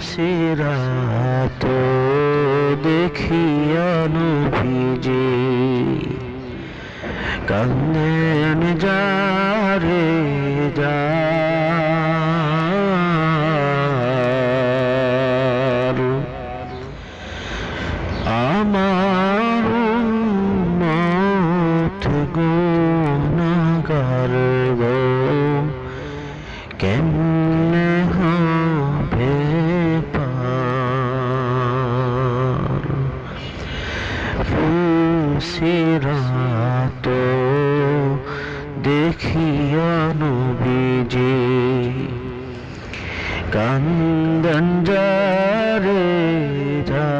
সিরাত দেখিয়া নভিজে কান্দেন যারে যার আমার উম্মত গুনাহগার গো কেমনে ফুসিরাত দেখিয়া নবীজি কান্দন যারে। যার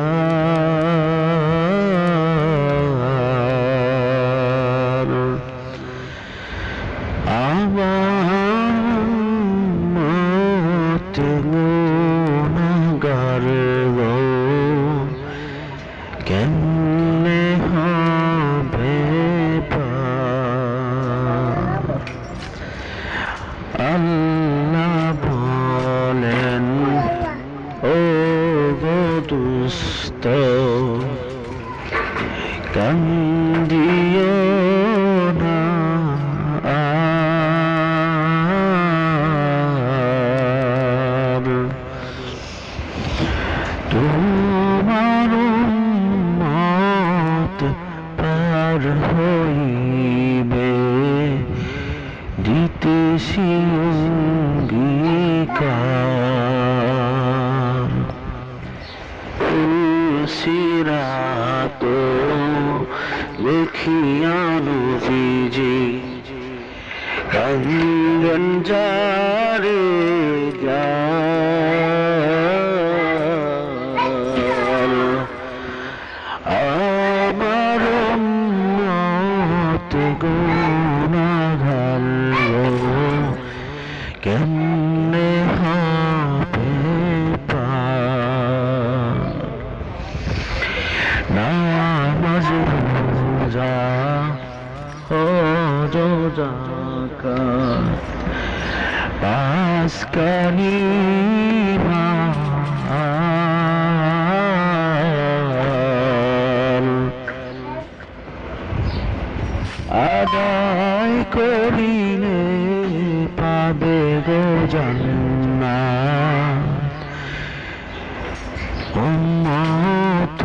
আমার আল্লাহ বলেন ও গো দুস্ত কান্দিও অঙ্গীকার সিরাত দেখিয়ানো বিজি কান্দন যারে যার আমার কেমনে হবে নামাজ রোজা ও রোজা পাস কালিমা আদায় পাবে গো জান্নাত। উম্মত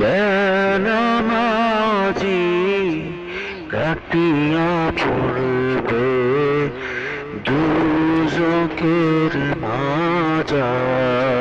বেনামাজি কাটিয়া পড়বে দুজকের মাজার